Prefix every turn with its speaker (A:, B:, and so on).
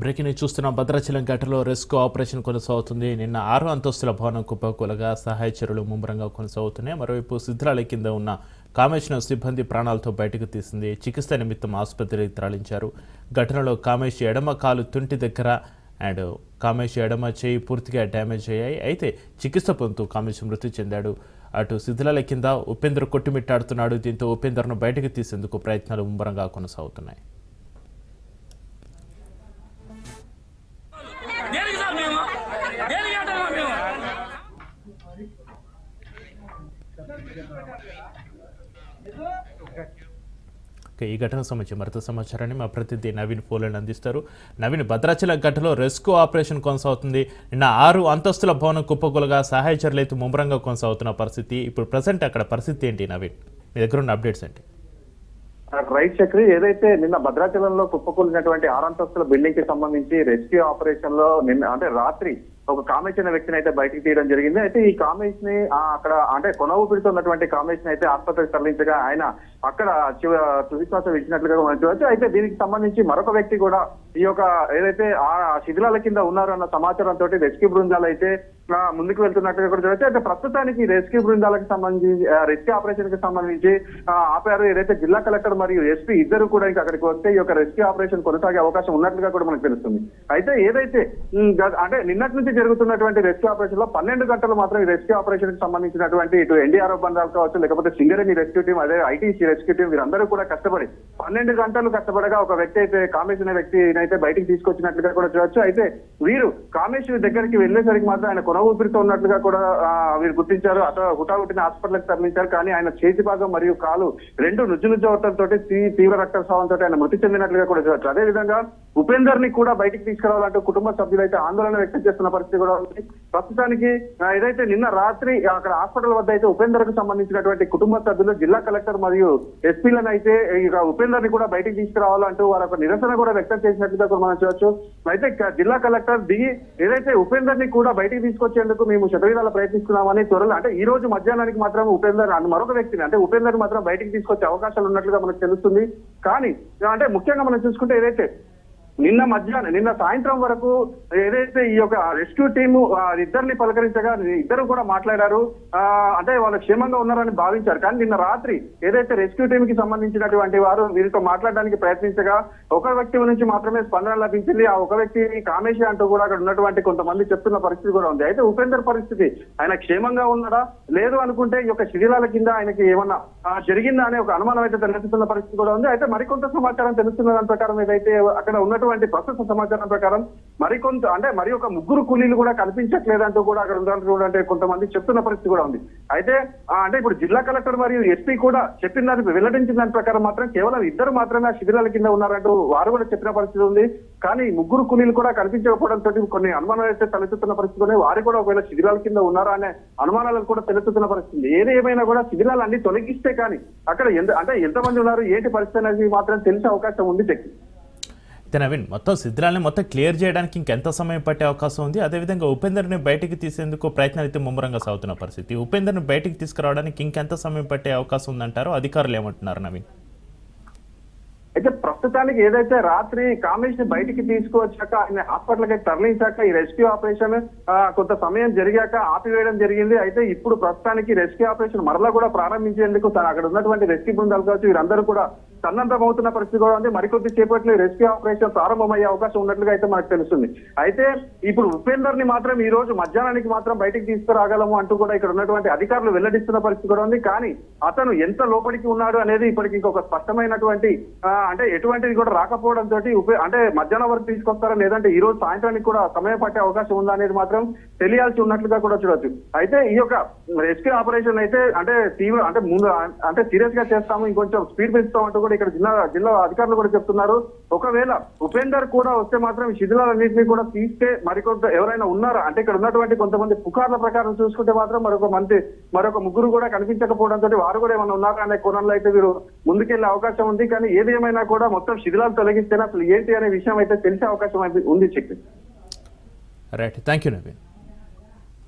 A: Breaking చూస్తున్న. భద్రాచలం ఘటనలో rescue operation కొనసాగుతుంది. నిన్న ఆరు అంతస్తుల భవనం కుప్పకూలగా సహాయ చర్యలు ముమ్మరంగా కొనసాగుతున్నాయి. మరోవైపు సిద్ధాల కింద ఉన్న కామేష్ను సిబ్బంది ప్రాణాలతో బయటకు తీసింది. చికిత్స నిమిత్తం ఆసుపత్రికి తరలించారు. ఘటనలో కామేష్ ఎడమ కాలు తుంటి దగ్గర అండ్ కామేష్ ఎడమ చేయి పూర్తిగా డ్యామేజ్ అయ్యాయి. అయితే చికిత్స పొందుతూ కామేష్ మృతి చెందాడు. అటు శిథిలాల కింద ఉపేంద్ర కొట్టుమిట్టాడుతున్నాడు. దీంతో ఉపేంద్రను బయటకు తీసేందుకు ప్రయత్నాలు ముమ్మరంగా కొనసాగుతున్నాయి. ఈ ఘటనకు సంబంధించి మరింత సమాచారాన్ని మా ప్రతినిధి నవీన్ ఫోన్లను అందిస్తారు. నవీన్ భద్రాచలం ఘటనలో రెస్క్యూ ఆపరేషన్ కొనసాగుతుంది. నిన్న ఆరు అంతస్తుల భవనం కుప్పకూలగా సహాయ చర్యలు అయితే ముమ్మరంగా కొనసాగుతున్న పరిస్థితి. ఇప్పుడు ప్రజెంట్ అక్కడ పరిస్థితి ఏంటి నవీన్? మీ దగ్గర ఉన్న అప్డేట్స్ ఏంటి?
B: రైట్ చక్రి ఏదైతే నిన్న భద్రాచలంలో కుప్పకూలినటువంటి ఆరంతస్తుల బిల్డింగ్కి సంబంధించి రెస్క్యూ ఆపరేషన్లో నిన్న అంటే రాత్రి ఒక కామేష్ అనే వ్యక్తిని అయితే బయటకు తీయడం జరిగింది. అయితే ఈ కామేష్ని అక్కడ అంటే కొన ఊపిరితున్నటువంటి కామేష్ని అయితే ఆసుపత్రికి తరలించగా ఆయన అక్కడ చివ- తుదిశ్వాస ఇచ్చినట్లుగా మనం చూడవచ్చు అయితే దీనికి సంబంధించి మరొక వ్యక్తి కూడా ఈ యొక్క ఏదైతే ఆ శిథిలాల కింద ఉన్నారన్న సమాచారంతో రెస్క్యూ బృందాలు అయితే ముందుకు వెళ్తున్నట్టుగా కూడా చూడవచ్చు అయితే ప్రస్తుతానికి రెస్క్యూ బృందాలకు సంబంధించి రెస్క్యూ ఆపరేషన్కి సంబంధించి ఆపారు ఏదైతే జిల్లా కలెక్టర్ మరియు ఎస్పీ ఇద్దరు కూడా ఇంకా అక్కడికి వస్తే ఈ యొక్క రెస్క్యూ ఆపరేషన్ కొనసాగే అవకాశం ఉన్నట్లుగా కూడా మనకు తెలుస్తుంది. అయితే ఏదైతే అంటే నిన్నటి నుంచి జరుగుతున్నటువంటి రెస్క్యూ ఆపరేషన్లో పన్నెండు గంటలు మాత్రం ఈ రెస్క్యూ ఆపరేషన్కి సంబంధించినటువంటి ఇటు ఎన్డీఆర్ఎఫ్ బంధాలు కావచ్చు లేకపోతే సింగరేణి రెస్క్యూ టీం అదే ఐటీసీ రెస్క్యూ టీం వీరందరూ కూడా కష్టపడి పన్నెండు గంటలు కష్టపడగా ఒక వ్యక్తి అయితే కామేష్ అనే అయితే బయటికి తీసుకొచ్చినట్లుగా కూడా చూడొచ్చు. అయితే వీరు కామేష్ దగ్గరికి వెళ్ళేసరికి మాత్రం ఆయన కొన ఊపిరితో ఉన్నట్లుగా కూడా వీరు గుర్తించారు. అతను హుటాహుటిన హాస్పిటల్కి తరలించారు. కానీ ఆయన చేతి భాగం మరియు కాలు రెండు నుజ్జు నుజ్జు అవటంతో తీవ్ర రక్తస్రావంతో ఆయన మృతి చెందినట్లుగా కూడా చూడొచ్చు. అదే విధంగా ఉపేందర్ని కూడా బయటికి తీసుకురావాలంటూ కుటుంబ సభ్యులైతే ఆందోళన వ్యక్తం చేస్తున్న పరిస్థితి కూడా ఉంది. ప్రస్తుతానికి ఏదైతే నిన్న రాత్రి అక్కడ హాస్పిటల్ వద్ద అయితే ఉపేందర్కు సంబంధించినటువంటి కుటుంబ సభ్యులు జిల్లా కలెక్టర్ మరియు ఎస్పీలను అయితే ఇక ఉపేందర్ని కూడా బయటికి తీసుకురావాలంటూ వారి యొక్క నిరసన కూడా వ్యక్తం చేసినట్టుగా కూడా మనం చూడొచ్చు. అయితే జిల్లా కలెక్టర్ దిగి ఏదైతే ఉపేందర్ని కూడా బయటికి తీసుకొచ్చేందుకు మేము శతవిధాల ప్రయత్నిస్తున్నామని త్వరలో అంటే ఈ రోజు మధ్యాహ్నానికి మాత్రం ఉపేందర్ అని మరొక వ్యక్తిని అంటే ఉపేందర్ మాత్రం బయటికి తీసుకొచ్చే అవకాశాలు ఉన్నట్లుగా మనకు తెలుస్తుంది. కానీ అంటే ముఖ్యంగా మనం చూసుకుంటే ఏదైతే నిన్న మధ్యాహ్నం నిన్న సాయంత్రం వరకు ఏదైతే ఈ యొక్క రెస్క్యూ టీము ఇద్దరిని పలకరించగా ఇద్దరు కూడా మాట్లాడారు. అంటే వాళ్ళు క్షేమంగా ఉన్నారని భావించారు. కానీ నిన్న రాత్రి ఏదైతే రెస్క్యూ టీమ్కి సంబంధించినటువంటి వారు వీరితో మాట్లాడడానికి ప్రయత్నించగా ఒక వ్యక్తి నుంచి మాత్రమే స్పందన లభించింది. ఆ ఒక వ్యక్తి కామేశి అంటూ కూడా అక్కడ ఉన్నటువంటి కొంతమంది చెప్తున్న పరిస్థితి కూడా ఉంది. అయితే ఉపేందర్ పరిస్థితి ఆయన క్షేమంగా ఉన్నాడా? లేదు అనుకుంటే ఈ యొక్క శిథిలాల కింద ఆయనకి ఏమన్నా జరిగిందా అనే ఒక అనుమానం అయితే తెలుస్తున్న పరిస్థితి కూడా ఉంది. అయితే మరికొంత సమాచారం తెలుస్తున్న దాని ప్రకారం ఏదైతే అక్కడ ఉన్నటువంటి ప్రస్తుత సమాచారం ప్రకారం మరికొంత అంటే మరి ఒక ముగ్గురు కూలీలు కూడా కనిపించట్లేదంటూ కూడా అక్కడ ఉన్నటువంటి కొంతమంది చెప్తున్న పరిస్థితి కూడా ఉంది. అయితే అంటే ఇప్పుడు జిల్లా కలెక్టర్ మరియు ఎస్పీ కూడా చెప్పిన దానికి వెల్లడించిన దాని ప్రకారం మాత్రం కేవలం ఇద్దరు మాత్రమే ఆ శిబిరాల కింద ఉన్నారంటూ వారు కూడా చెప్పిన పరిస్థితి ఉంది. కానీ ముగ్గురు కూలీలు కూడా కనిపించకపోవడంతో కొన్ని అనుమానాలు అయితే తలెత్తుతున్న పరిస్థితి ఉన్నాయి వారు కూడా ఒకవేళ శిబిరాల కింద ఉన్నారా అనే అనుమానాలను కూడా తలెత్తుతున్న పరిస్థితి ఏది ఏమైనా కూడా శిబిరాలు అన్ని తొలగిస్తే కానీ అక్కడ ఎంత అంటే ఎంతమంది ఉన్నారు ఏంటి పరిస్థితి అనేది మాత్రం తెలిసే అవకాశం ఉంది చెక్కి
A: అయితే నవీన్ మొత్తం సిద్ధిరాలని మొత్తం క్లియర్ చేయడానికి ఇంకెంత సమయం పట్టే అవకాశం ఉంది? అదేవిధంగా ఉపేందర్ని బయటికి తీసేందుకు ప్రయత్నాలు అయితే ముమ్మరంగా సాగుతున్న పరిస్థితి. ఉపేందర్ని బయటికి తీసుకురావడానికి ఇంకెంత సమయం పట్టే అవకాశం ఉందంటారు? అధికారులు ఏమంటున్నారు నవీన్?
B: అయితే ప్రస్తుతానికి ఏదైతే రాత్రి కామేష్ని బయటికి తీసుకువచ్చాక ఆయన హాస్పిటల్కి తరలించాక ఈ రెస్క్యూ ఆపరేషన్ కొంత సమయం జరిగాక ఆపివేయడం జరిగింది. అయితే ఇప్పుడు ప్రస్తుతానికి రెస్క్యూ ఆపరేషన్ మరలా కూడా ప్రారంభించేందుకు తన అక్కడ ఉన్నటువంటి రెస్క్యూ బృందాలు కావచ్చు వీరందరూ కూడా సన్నద్ధమవుతున్న పరిస్థితి కూడా ఉంది. మరికొద్ది సేపట్లో రెస్క్యూ ఆపరేషన్ ప్రారంభమయ్యే అవకాశం ఉన్నట్లుగా అయితే మనకు తెలుస్తుంది. అయితే ఇప్పుడు ఉపేందర్ని మాత్రం ఈ రోజు మధ్యాహ్నానికి మాత్రం బయటికి తీసుకురాగలము అంటూ కూడా ఇక్కడ ఉన్నటువంటి అధికారులు వెల్లడిస్తున్న పరిస్థితి కూడా ఉంది. కానీ అతను ఎంత లోపలికి ఉన్నాడు అనేది ఇప్పటికి ఇంకొక స్పష్టమైనటువంటి అంటే ఎటువంటిది కూడా రాకపోవడం తోటి అంటే మధ్యాహ్నం వరకు తీసుకొస్తారా లేదంటే ఈ రోజు సాయంత్రానికి కూడా సమయం పట్టే అవకాశం ఉందా అనేది మాత్రం తెలియాల్సి ఉన్నట్లుగా కూడా చూడొచ్చు. అయితే ఈ యొక్క రెస్క్యూ ఆపరేషన్ అయితే అంటే తీవ్ర అంటే ముందు అంటే సీరియస్గా చేస్తాము ఇంకొంచెం స్పీడ్ పెంచుతాం అంటూ కూడా ఇక్కడ జిల్లా జిల్లా అధికారులు కూడా చెప్తున్నారు. ఒకవేళ ఉపేందర్ కూడా వస్తే మాత్రం శిథిలాలన్నింటినీ కూడా తీస్తే మరికొంత ఎవరైనా ఉన్నారా? అంటే ఇక్కడ ఉన్నటువంటి కొంతమంది పుకార్ల ప్రకారం చూసుకుంటే మాత్రం మరొక మంది మరొక ముగ్గురు కూడా కనిపించకపోవడంతో వారు కూడా ఏమైనా ఉన్నారా అనే కోణంలో అయితే వీరు ముందుకెళ్ళే అవకాశం ఉంది. కానీ ఏది ఏమైనా కూడా మొత్తం శిథిలాలు తొలగిస్తేనే అసలు ఏంటి అనే విషయం అయితే తెలిసే అవకాశం అయితే ఉంది check
A: right thank you Naveen